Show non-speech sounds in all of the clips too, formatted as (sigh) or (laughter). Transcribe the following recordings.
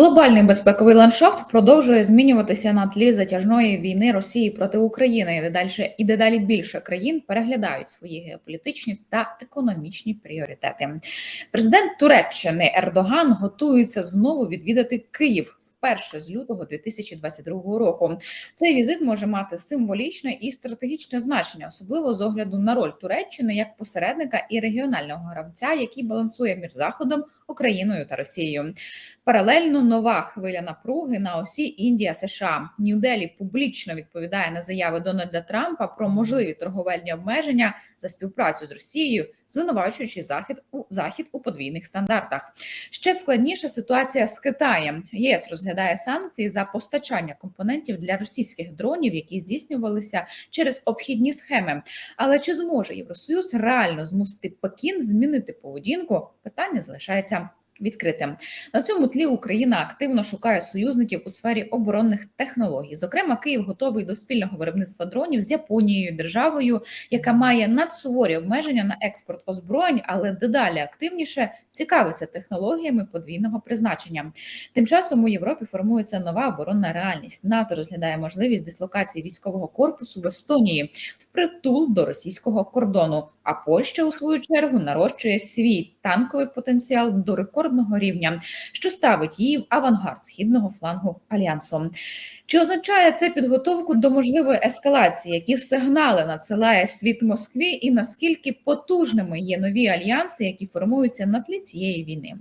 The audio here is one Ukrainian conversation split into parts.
Глобальний безпековий ландшафт продовжує змінюватися на тлі затяжної війни Росії проти України, і дедалі і дедалі більше країн переглядають свої геополітичні та економічні пріоритети. Президент Туреччини Ердоган готується знову відвідати Київ. Вперше з лютого 2022 року цей візит може мати символічне і стратегічне значення, особливо з огляду на роль Туреччини як посередника і регіонального гравця, який балансує між Заходом, Україною та Росією. Паралельно нова хвиля напруги на осі Індія США Нью-Делі публічно відповідає на заяви Дональда Трампа про можливі торговельні обмеження за співпрацю з Росією, звинувачуючи захід у захід у подвійних стандартах. Ще складніша ситуація з Китаєм. ЄС розглядає санкції за постачання компонентів для російських дронів, які здійснювалися через обхідні схеми. Але чи зможе Євросоюз реально змусити Пекін змінити поведінку? Питання залишається відкритим. На цьому тлі Україна активно шукає союзників у сфері оборонних технологій. Зокрема, Київ готовий до спільного виробництва дронів з Японією, державою, яка має надсуворі обмеження на експорт озброєнь, але дедалі активніше цікавиться технологіями подвійного призначення. Тим часом у Європі формується нова оборонна реальність. НАТО розглядає можливість дислокації військового корпусу в Естонії впритул до російського кордону. А Польща у свою чергу нарощує свій танковий потенціал до рекордного рівня, що ставить її в авангард східного флангу альянсу. Чи означає це підготовку до можливої ескалації, які сигнали надсилає світ Москві, і наскільки потужними є нові альянси, які формуються на тлі цієї війни?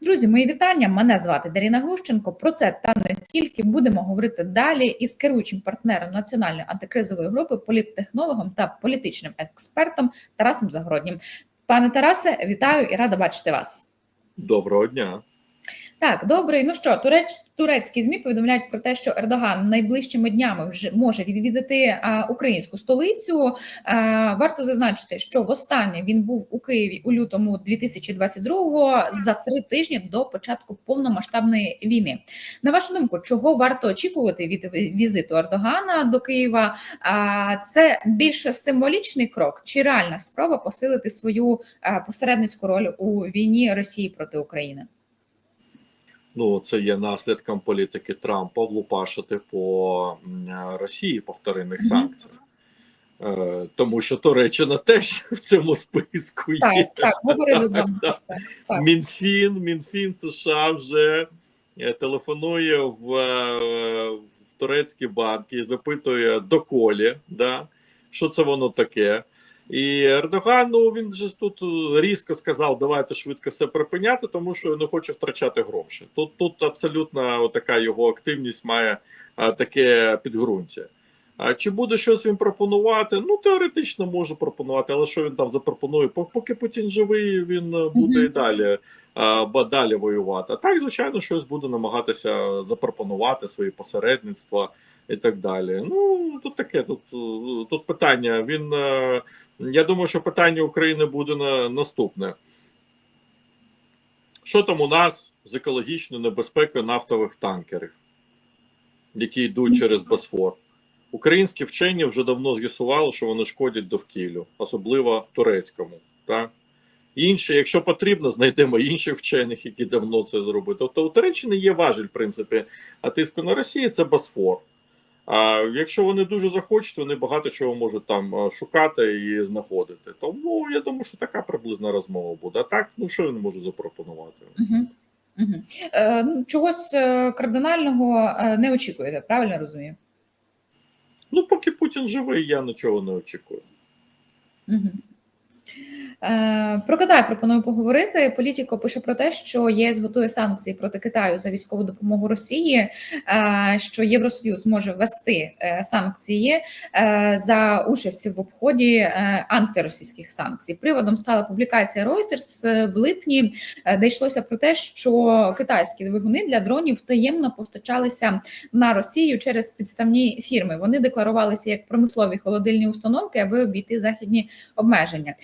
Друзі, мої вітання. Мене звати Даріна Глущенко. Про це та не тільки будемо говорити далі із керуючим партнером національної антикризової групи, політтехнологом та політичним експертом Тарасом Загороднім. Пане Тарасе, вітаю і рада бачити вас. Доброго дня. Так, добре. Ну що, туреч, турецькі змі повідомляють про те, що Ердоган найближчими днями вже може відвідати а, українську столицю. А, варто зазначити, що востаннє він був у Києві у лютому 2022-го за три тижні до початку повномасштабної війни. На вашу думку, чого варто очікувати від візиту Ердогана до Києва? А, це більше символічний крок чи реальна спроба посилити свою а, посередницьку роль у війні Росії проти України? Ну, це є наслідком політики Трампа влупашити по Росії по вторинних mm -hmm. санкціях. Е, тому що Туреччина теж в цьому списку є. Так, так, говорили з вами. Мінфін, Мінфін США вже е, телефонує в, е, в турецькі банки і запитує доколі, да, що це воно таке. І Ердоган, ну він же тут різко сказав, давайте швидко все припиняти, тому що не хоче втрачати гроші. Тут тут абсолютно така його активність має а, таке підґрунтя. А чи буде щось він пропонувати? Ну теоретично може пропонувати, але що він там запропонує? Поки Путін живий, він буде і далі а, далі воювати. А так, звичайно, щось буде намагатися запропонувати свої посередництва і так далі. Ну тут таке. Тут тут питання. Він я думаю, що питання України буде на наступне. Що там у нас з екологічною небезпекою нафтових танкерів, які йдуть через Босфор? Українські вчені вже давно з'ясували, що вони шкодять довкіллю, особливо турецькому. Так? Інші, якщо потрібно, знайдемо інших вчених, які давно це зробили. Тобто у Туреччини є важіль, в принципі, а тиску на Росії це Босфор. А якщо вони дуже захочуть, вони багато чого можуть там шукати і знаходити. Тому я думаю, що така приблизна розмова буде. А так, ну що він може запропонувати? Угу. Угу. Е, Чогось е, кардинального е, не очікуєте, правильно розумію? Ну, поки Путін живий, я нічого не очікую. Угу. Про Китай пропоную поговорити. Політіко пише про те, що ЄС готує санкції проти Китаю за військову допомогу Росії, що Євросоюз може ввести е, санкції е, за участь в обході е, антиросійських санкцій. Приводом стала публікація Reuters в липні, де йшлося про те, що китайські двигуни для дронів таємно постачалися на Росію через підставні фірми. Вони декларувалися як промислові холодильні установки, аби обійти західні обмеження.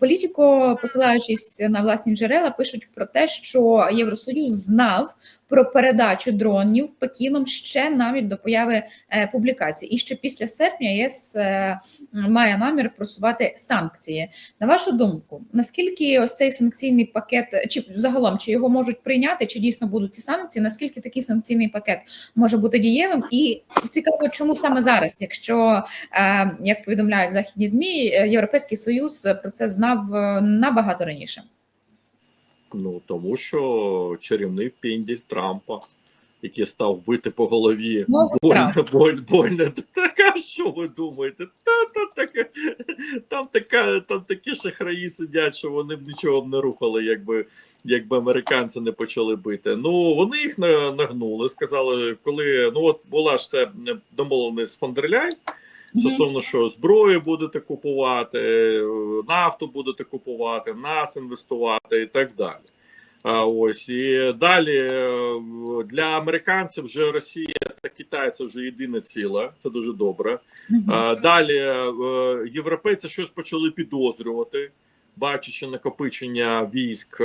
Політико, посилаючись на власні джерела, пишуть про те, що Євросоюз знав про передачу дронів Пекіном ще навіть до появи е, публікації. І що після серпня ЄС е, має намір просувати санкції. На вашу думку, наскільки ось цей санкційний пакет, чи загалом чи його можуть прийняти, чи дійсно будуть ці санкції? Наскільки такий санкційний пакет може бути дієвим? І цікаво, чому саме зараз, якщо е, як повідомляють західні змі, Європейський Союз про це знав набагато раніше. Ну тому що чарівний пінділь Трампа, який став бити по голові Ну, больно, боль, больно. Така, що ви думаєте? Та, та, таке, там, така, там такі шахраї сидять, що вони б нічого б не рухали, якби, якби американці не почали бити. Ну вони їх на- нагнули, сказали, коли ну от була ж це домовленість з Фондерляй. Стосовно що зброю будете купувати, нафту будете купувати, нас інвестувати і так далі. А ось і далі е, для американців вже Росія та Китай це вже єдине ціле, це дуже добре. А, Далі е, європейці щось почали підозрювати, бачачи накопичення військ е,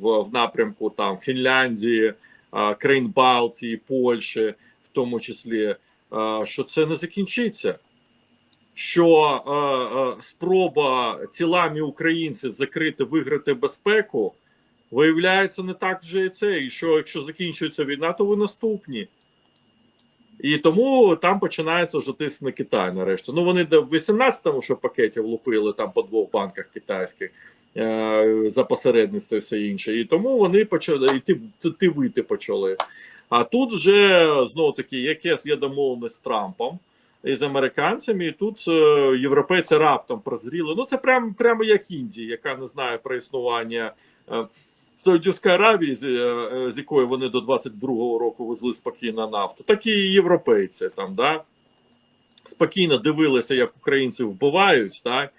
в, в напрямку там Фінляндії, країн Балтії, Польщі, в тому числі, що це не закінчиться. Що е, е, спроба цілами українців закрити виграти безпеку виявляється не так вже і це. І що якщо закінчується війна, то ви наступні. І тому там починається вже тиск на Китай нарешті. Ну вони в 18-му що пакеті влупили там по двох банках китайських е, за посередництво і все інше. І тому вони почали і ти, ти вийти почали. А тут вже знову таки, якесь є домовленість з Трампом з американцями, і тут е, європейці раптом прозріли. Ну це прямо прямо як Індія, яка не знає про існування. Е, Саудівської Аравії, з, е, з якої вони до 22-го року везли спокійно нафту, так і європейці там, да, спокійно дивилися, як українців вбивають, так,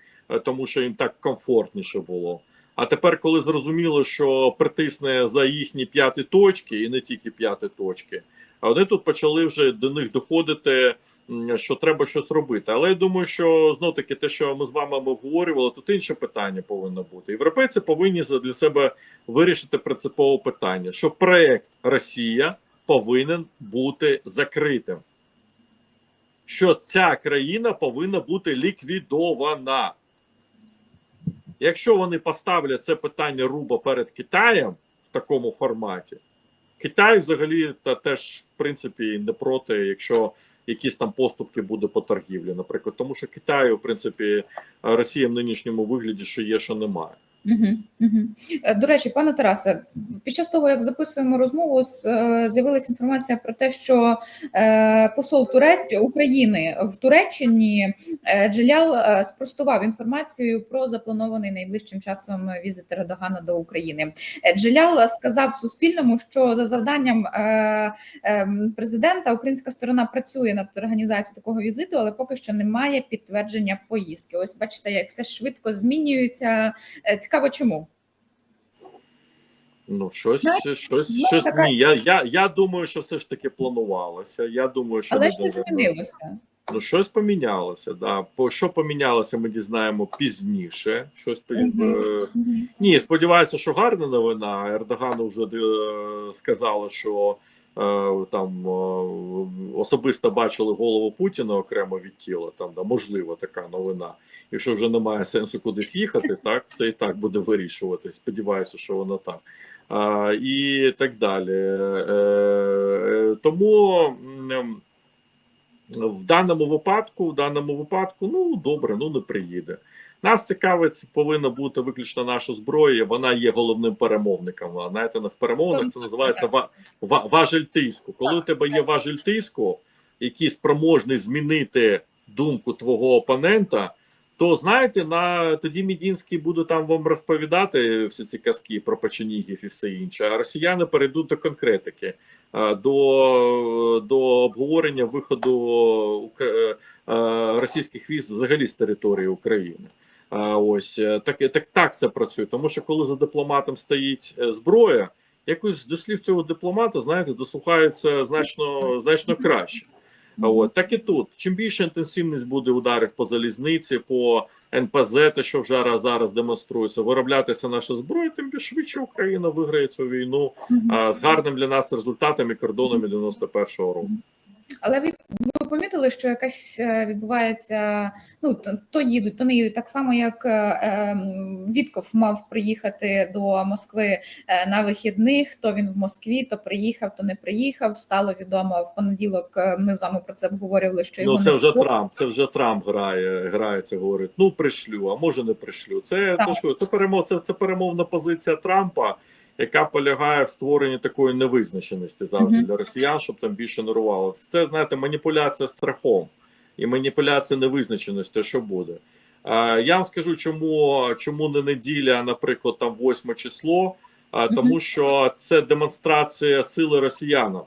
тому що їм так комфортніше було. А тепер, коли зрозуміло, що притисне за їхні п'яті точки, і не тільки п'яті точки, а вони тут почали вже до них доходити, що треба щось робити. Але я думаю, що знов таки те, що ми з вами обговорювали, тут інше питання повинно бути. Європейці повинні для себе вирішити принципове питання, що проект Росія повинен бути закритим. Що ця країна повинна бути ліквідована. Якщо вони поставлять це питання руба перед Китаєм в такому форматі, Китай взагалі та теж в принципі не проти, якщо якісь там поступки буде по торгівлі, наприклад, тому що Китаю, в принципі, Росія в нинішньому вигляді, що є, що немає. Угу, угу. До речі, пане Тарасе, під час того, як записуємо розмову, е, з'явилася інформація про те, що е, посол Туреч... України в Туреччині Джелял спростував інформацію про запланований найближчим часом візит Ердогана до України. Джелял сказав Суспільному, що за завданням е, е, президента українська сторона працює над організацією такого візиту, але поки що немає підтвердження поїздки. Ось бачите, як все швидко змінюється. Цікаво, чому? Ну, щось, Знаєте, щось, ну, щось така- ні. Я, я, я думаю, що все ж таки планувалося. Я думаю, що Але не що змінилося? Ну, щось помінялося. Да. По що помінялося, ми дізнаємо пізніше. Щось по- Мгм. е, ні, сподіваюся, що гарна новина. Ердогану вже е, сказали, що там е, особисто бачили голову Путіна окремо від тіла. Там да, можливо така новина. І що вже немає сенсу кудись їхати, так це і так буде вирішуватись. Сподіваюся, що воно так. А, і так далі. Е, е, тому. в даному випадку, в даному випадку, ну добре, ну не приїде. Нас цікавить, повинна бути виключно наша зброя. Вона є головним перемовником. А знаєте, в перемовинах це називається ва, ва, важель тиску. Коли у тебе є важель тиску, який спроможний змінити думку твого опонента, то знаєте, на тоді Мідінський буде там вам розповідати всі ці казки про печенігів і все інше. А росіяни перейдуть до конкретики. До, до обговорення виходу е, е, російських військ взагалі з території України. А ось е, так, так, так це працює. Тому що коли за дипломатом стоїть е, зброя, якось до слів цього дипломата, знаєте, дослухаються значно значно краще. А От так і тут. Чим більше інтенсивність буде ударів по залізниці, по НПЗ, те, що вже зараз демонструється, вироблятися наша зброя, тим більш швидше Україна виграє цю війну а, з гарним для нас результатом і кордонами 91-го року. Але ви, ви помітили, що якась е, відбувається. Ну то, то їдуть, то не їдуть. Так само, як е, е, Вітков мав приїхати до Москви е, на вихідних. То він в Москві, то приїхав, то не приїхав. Стало відомо в понеділок. Ми з вами про це обговорювали. Що його Ну це не вже було. Трамп. Це вже Трамп грає, грається, говорить: ну пришлю, а може не пришлю. Це то це перемов, це, це перемовна позиція Трампа, яка полягає в створенні такої невизначеності завжди для росіян, щоб там більше не рвало. Це знаєте, маніпуляція страхом і маніпуляція невизначеності, що буде. Я вам скажу, чому, чому не неділя, наприклад, там 8 число. Тому що це демонстрація сили росіянам,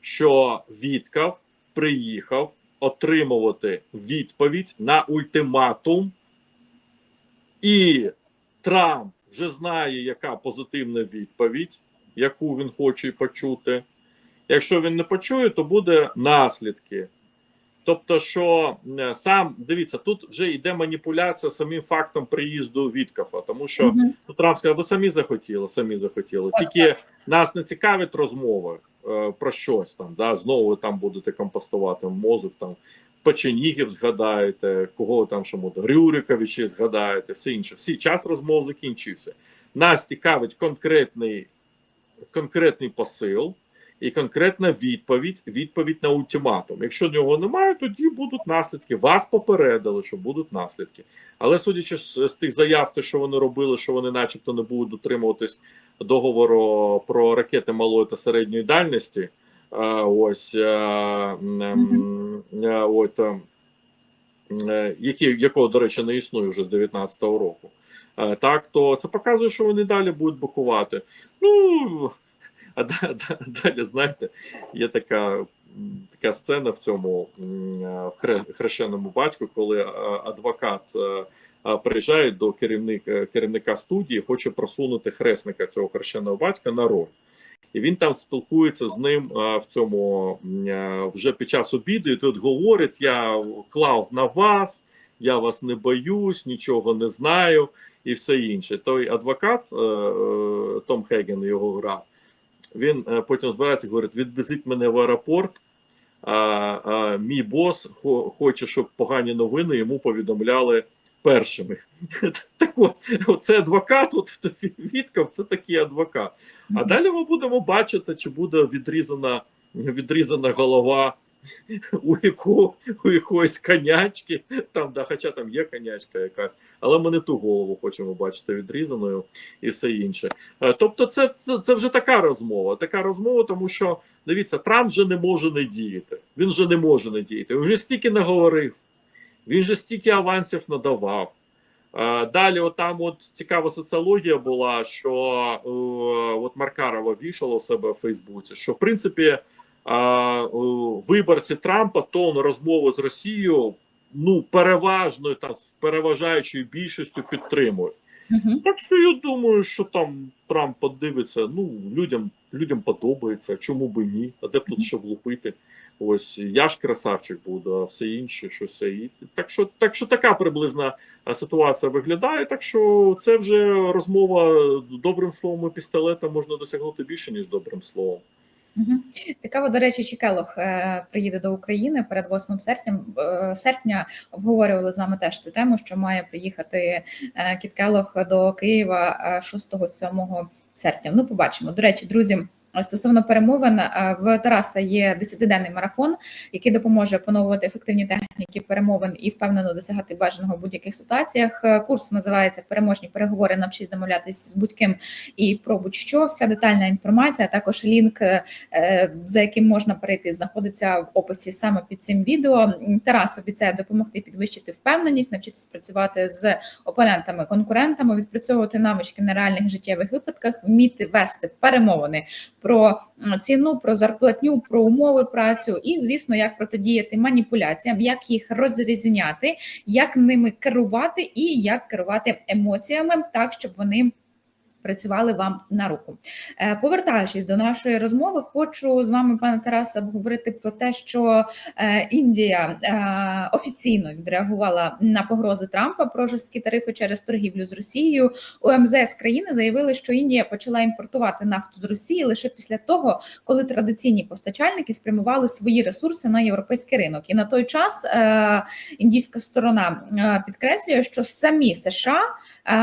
що Віткав приїхав отримувати відповідь на ультиматум, і Трамп вже знає, яка позитивна відповідь, яку він хоче почути. Якщо він не почує, то буде наслідки. Тобто, що е, сам дивіться, тут вже йде маніпуляція самим фактом приїзду Віткафа, тому що Мгм. Ну, Трамп сказав, ви самі захотіли, самі захотіли. Тільки нас не цікавить розмови е, про щось там. Да? Знову ви там будете компостувати мозок, там Печенігів згадаєте, кого там що Грюриковичі згадаєте, все інше. Всі час розмов закінчився. Нас цікавить конкретний, конкретний посил і конкретна відповідь, відповідь на ультиматум. Якщо нього немає, тоді будуть наслідки. Вас попередили, що будуть наслідки. Але судячи з, з тих заяв, те, що вони робили, що вони, начебто, не будуть дотримуватись договору про ракети малої та середньої дальності. е, Ось м, е, от, е, е, які, якого, до речі, не існує вже з 19-го року. Е, Так, то це показує, що вони далі будуть блокувати. Ну а да- да- далі, знаєте, є така, така сцена в цьому е, в хрещеному батьку, коли е, адвокат е, е, приїжджає до керівника, керівника студії, хоче просунути хресника цього хрещеного батька на роль. І він там спілкується з ним е, в цьому е, вже під час обіду. І тут говорить: я клав на вас, я вас не боюсь, нічого не знаю, і все інше. Той адвокат е, Том Хеген його грав. Він потім збирається і говорить: відвезіть мене в аеропорт. А, а, мій бос хоче, щоб погані новини йому повідомляли першими. (laughs) Так от, це адвокат, от Вітков, це такий адвокат. А далі ми будемо бачити, чи буде відрізана, відрізана голова у, яку, у якоїсь конячки, там, да, хоча там є конячка якась, але ми не ту голову хочемо бачити відрізаною і все інше. Е, Тобто, це, це, це вже така розмова. Така розмова, тому що дивіться, Трамп вже не може не діяти. Він вже не може не діяти. Він вже стільки наговорив, він же стільки авансів надавав. Е, Далі, от там от цікава соціологія була, що е, от Маркарова вішала у себе в Фейсбуці, що в принципі е, виборці Трампа тон розмови з Росією ну переважною та з переважаючою більшістю підтримують. Мгм. Так що я думаю, що там Трамп подивиться. Ну людям людям подобається. Чому би ні? А де б тут ще влупити? Ось я ж красавчик буду, а все інше, щось. І так що, так що така приблизна ситуація виглядає. Так що це вже розмова добрим словом і пістолетом можна досягнути більше ніж добрим словом. Цікаво, до речі, чи Келох е, приїде до України перед 8 серпня. Е, серпня обговорювали з вами теж цю тему, що має приїхати е, Кіт Келох до Києва е, 6-7 серпня. Ну, побачимо. До речі, друзі. Стосовно перемовин е, в Тараса є 10-денний марафон, який допоможе поновувати ефективні техніки перемовин і впевнено досягати бажаного в будь-яких ситуаціях. Е, Курс називається Переможні переговори. Навчись домовлятись з будь-ким і про будь-що. Вся детальна інформація, а також лінк е, за яким можна перейти, знаходиться в описі саме під цим відео. Тарас обіцяє допомогти підвищити впевненість, навчитись працювати з опонентами, конкурентами, відпрацьовувати навички на реальних життєвих випадках, вміти вести перемовини про ціну, про зарплатню, про умови працю і, звісно, як протидіяти маніпуляціям, як їх розрізняти, як ними керувати і як керувати емоціями так, щоб вони Працювали вам на руку. Е, Повертаючись до нашої розмови, хочу з вами, пане Тарасе, обговорити про те, що е, Індія е, офіційно відреагувала на погрози Трампа про жорсткі тарифи через торгівлю з Росією. У МЗС країни заявили, що Індія почала імпортувати нафту з Росії лише після того, коли традиційні постачальники спрямували свої ресурси на європейський ринок. І на той час індійська сторона підкреслює, що самі США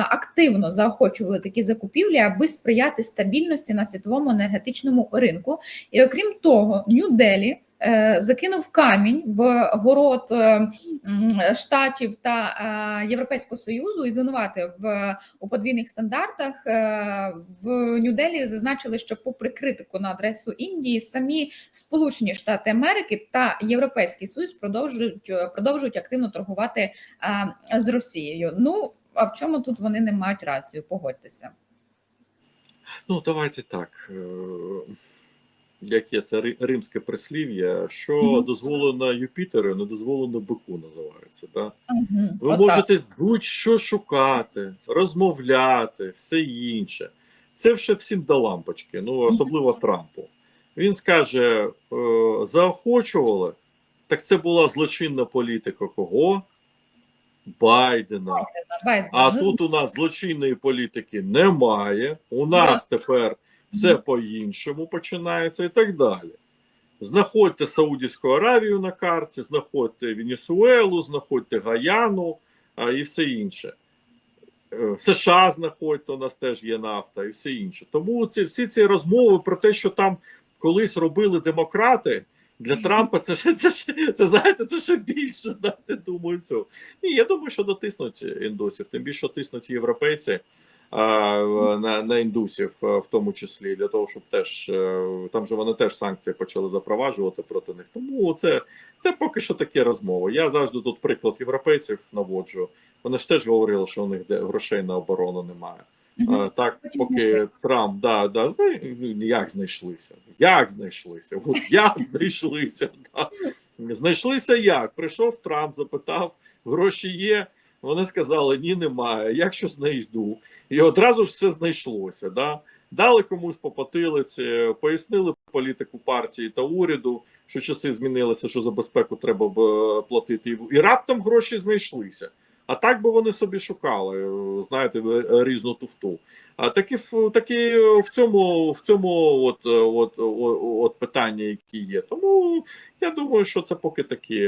активно заохочували такі закупівлі, аби сприяти стабільності на світовому енергетичному ринку. І окрім того, Нью-Делі е, закинув камінь в город е, штатів та е, Європейського союзу і звинуватив в у подвійних стандартах. Е, В Нью-Делі зазначили, що, попри критику на адресу Індії, самі Сполучені Штати Америки та Європейський Союз продовжують е, продовжують активно торгувати е, з Росією. Ну а в чому тут вони не мають рацію? Погодьтеся. Ну, давайте так. е, Як є це римське прислів'я, що Мгм. дозволено Юпітеру, не дозволено бику називається. Да? Угу. Ви можете будь-що шукати, розмовляти, все інше. Це вже всім до лампочки, ну особливо Трампу. Він скаже: е, заохочували, так це була злочинна політика кого? Байдена. Байдена. А тут у нас злочинної політики немає. У нас тепер все по-іншому починається і так далі. Знаходьте Саудівську Аравію на карті, знаходьте Венесуелу, знаходьте Гаяну а, і все інше. Е, США знаходьте, у нас теж є нафта і все інше. Тому ці, всі ці розмови про те, що там колись робили демократи, для Трампа це ще це, ще- це, знаєте, це ще більше, знаєте, думаю, цього. Ні, я думаю, що дотиснуть індусів, тим більше тиснуть європейці а, на, на індусів, в тому числі, для того, щоб теж е, там же вони теж санкції почали запроваджувати проти них. Тому це, це поки що такі розмови. Я завжди тут приклад європейців наводжу. Вони ж теж говорили, що у них грошей на оборону немає. А, так, Потім поки знайшлися. Трамп, да, да, зна... ну, як знайшлися? Як знайшлися? От як знайшлися? Да. Знайшлися як? Прийшов Трамп, запитав, гроші є. Вони сказали, ні, немає. Як що знайду? І одразу ж все знайшлося. Да? Дали комусь по потилиці, пояснили політику партії та уряду, що часи змінилися, що за безпеку треба е, платити. І раптом гроші знайшлися. А так би вони собі шукали, е, знаєте, е, різну туфту. А такі в такі в цьому в цьому от, е, от, от, от питання, які є. Тому я думаю, що це поки такі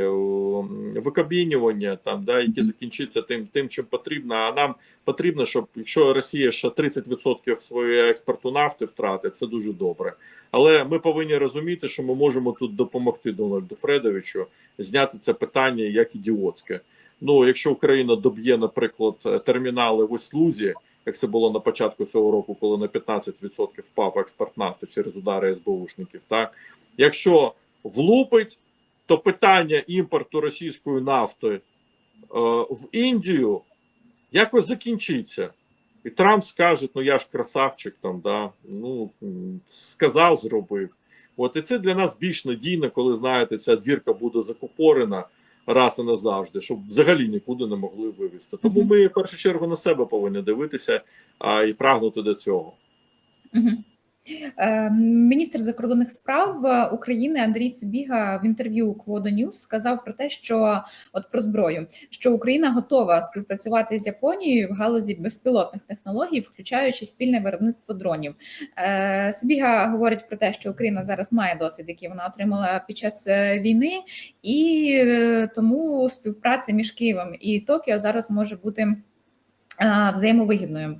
викабінювання, там да, які закінчаться тим, тим, чим потрібно. А нам потрібно, щоб якщо Росія ще 30% своєї експорту нафти втратить, це дуже добре. Але ми повинні розуміти, що ми можемо тут допомогти Дональду Фредовичу зняти це питання як ідіотське. Ну, якщо Україна доб'є, наприклад, термінали в Ослузі, як це було на початку цього року, коли на 15% впав експорт нафти через удари СБУшників, так якщо влупить, то питання імпорту російської нафти е, в Індію якось закінчиться. І Трамп скаже: ну я ж красавчик, там да ну сказав, зробив. От і це для нас більш надійно, коли знаєте, ця дірка буде закупорена раз і назавжди, щоб взагалі нікуди не могли вивезти. Тому ми в першу чергу на себе повинні дивитися а, і прагнути до цього. Е, Міністр закордонних справ е, України Андрій Сибіга в інтерв'ю Кводо Ньюс сказав про те, що от про зброю, що Україна готова співпрацювати з Японією в галузі безпілотних технологій, включаючи спільне виробництво дронів. Е, Сибіга говорить про те, що Україна зараз має досвід, який вона отримала під час війни, і тому співпраця між Києвом і Токіо зараз може бути. Е, Взаємовигідною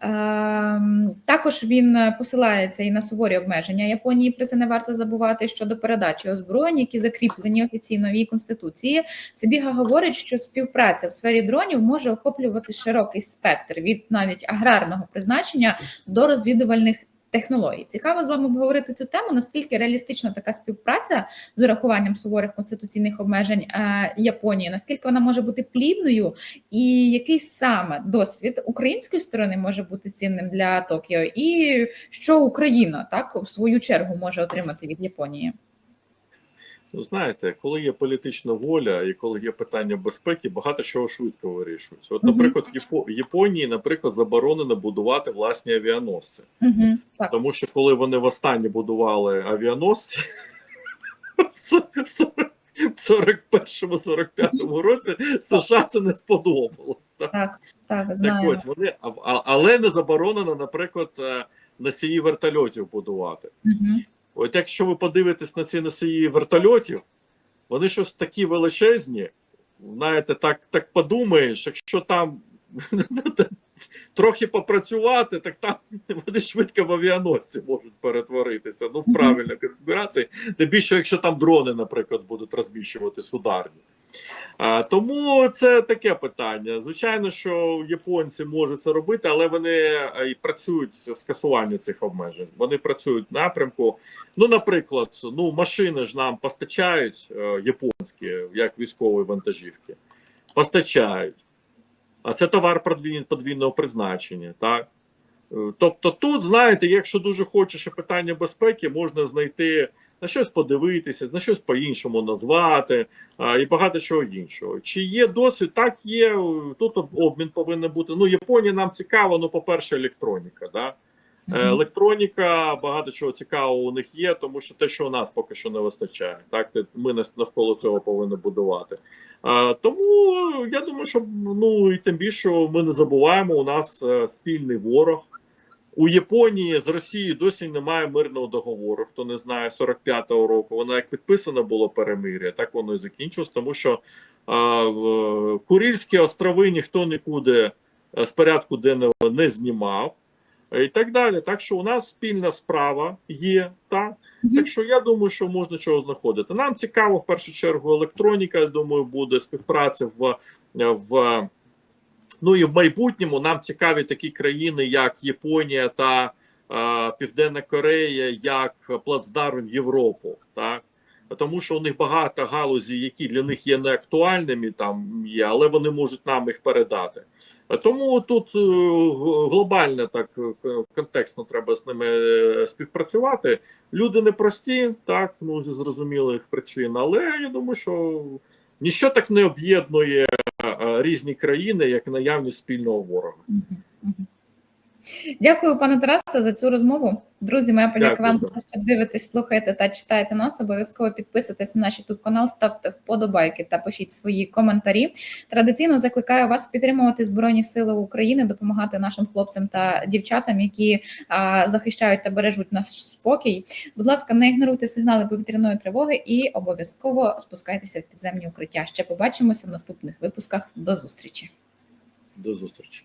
Ем, також він посилається і на суворі обмеження Японії. Про це не варто забувати щодо передачі озброєнь, які закріплені офіційно в її конституції. Сибіга говорить, що співпраця в сфері дронів може охоплювати широкий спектр від навіть аграрного призначення до розвідувальних технологій. Цікаво з вами обговорити цю тему. Наскільки реалістична така співпраця з урахуванням суворих конституційних обмежень е, Японії? Наскільки вона може бути плідною, і який саме досвід української сторони може бути цінним для Токіо, і що Україна так в свою чергу може отримати від Японії? Ну, знаєте, коли є політична воля і коли є питання безпеки, багато чого швидко вирішується. От, наприклад, Япо- Японії, наприклад, заборонено будувати власні авіаносці. Угу. Так. Тому що коли вони востаннє будували авіаносці (laughs) в со- сорок- в 41-45 році, США це не сподобалось. Так, Так, так, так ось вони, але не заборонено, наприклад, е, носії вертольотів будувати. Угу. От якщо ви подивитесь на ці носії вертольотів, вони щось такі величезні. Знаєте, так, так подумаєш, якщо там (laughs) трохи попрацювати, так там вони швидко в авіаносці можуть перетворитися. Ну, в правильній конфігурації. Тим більше, якщо там дрони, наприклад, будуть розміщуватись ударні. Тому це таке питання. Звичайно, що японці можуть це робити, але вони е, і працюють з скасування цих обмежень. Вони працюють в напрямку. Ну, наприклад, ну машини ж нам постачають е, японські, як військові вантажівки, постачають. А це товар подвійного призначення, так? Е, Тобто, тут, знаєте, якщо дуже хочеш питання безпеки, можна знайти на щось подивитися, на щось по-іншому назвати а, і багато чого іншого. Чи є досвід? Так є. Тут обмін повинен бути. Ну, Японія нам цікаво, ну, по-перше, електроніка. Да? Е, Електроніка, багато чого цікавого у них є, тому що те, що у нас поки що не вистачає, так ми навколо цього повинні будувати. А, тому я думаю, що ну і тим більше ми не забуваємо, у нас е, спільний ворог. У Японії з Росією досі немає мирного договору. Хто не знає, 45-го року воно як підписано було перемир'я, так воно і закінчилось, тому що а, в- Курильські острови ніхто нікуди е, з порядку денного не знімав. І так далі. Так що у нас спільна справа є, так? Так що я думаю, що можна чого знаходити. Нам цікаво в першу чергу електроніка. Я думаю, буде співпраця в, в ну і в майбутньому нам цікаві такі країни, як Японія та е, Південна Корея, як плацдарм Європу, так. Тому що у них багато галузей, які для них є неактуальними, там є, але вони можуть нам їх передати. Тому тут е, глобально так е, контекстно треба з ними е, співпрацювати. Люди непрості, так ну зі зрозумілих причин, але я думаю, що ніщо так не об'єднує різні країни, як наявність спільного ворога. Дякую, пане Тарасе, за цю розмову. Друзі, моя подяка вам за те, що дивитесь, слухаєте та читаєте нас. Обов'язково підписуйтесь на наш YouTube канал, ставте вподобайки та пишіть свої коментарі. Традиційно закликаю вас підтримувати Збройні Сили України, допомагати нашим хлопцям та дівчатам, які а, захищають та бережуть наш спокій. Будь ласка, не ігноруйте сигнали повітряної тривоги і обов'язково спускайтеся в підземні укриття. Ще побачимося в наступних випусках. До зустрічі. До зустрічі.